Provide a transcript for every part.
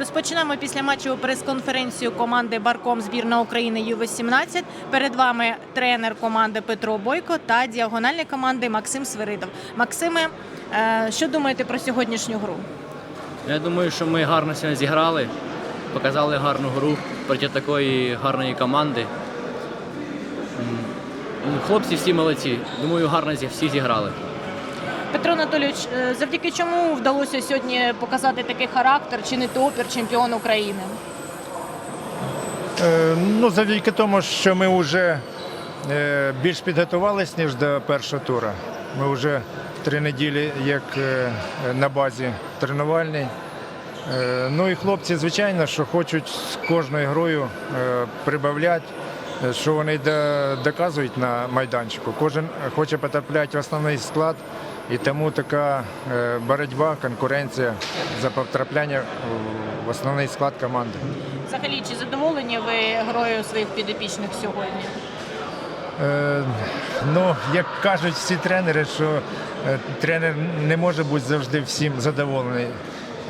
Розпочинаємо після матчу прес-конференцію команди Барком збірна України Ю-18. Перед вами тренер команди Петро Бойко та діагональний команди Максим Свиридов. Максиме, е, що думаєте про сьогоднішню гру? Я думаю, що ми гарно сьогодні зіграли, показали гарну гру проти такої гарної команди. Хлопці всі молодці. Думаю, гарно всі зіграли. Петро Анатолійович, е, завдяки чому вдалося сьогодні показати такий характер, чинити опір чемпіон України? Е, Ну, завдяки тому, що ми вже е, більш підготувалися, ніж до першого тура. Ми вже три неділі як на базі тренувальній. Е, Ну і хлопці, звичайно, що хочуть з кожною грою прибавляти, що вони доказують на майданчику. Кожен хоче потрапляти в основний склад, і тому така е, боротьба, конкуренція за потрапляння в основний склад команди. Взагалі, чи задоволені ви грою своїх підопічних сьогодні? Е, ну, як кажуть всі тренери, що е, тренер не може бути завжди всім задоволений.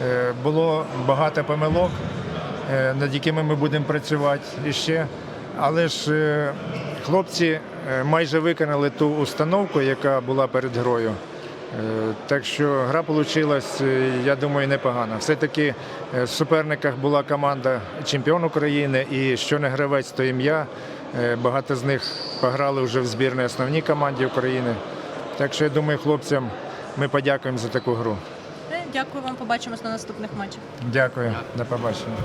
Е, було багато помилок, над якими ми будемо працювати іще. Але ж е, хлопці майже виконали ту установку, яка була перед грою. Е, Так що гра вийшла, я думаю, непогана. Все-таки е, в суперниках була команда чемпіон України і що не гравець, то ім'я. Е, Багато з них пограли вже в збірній основній команді України. Так що я думаю, хлопцям ми подякуємо за таку гру. Е, Дякую вам, побачимось на наступних матчах. Дякую, до побачення.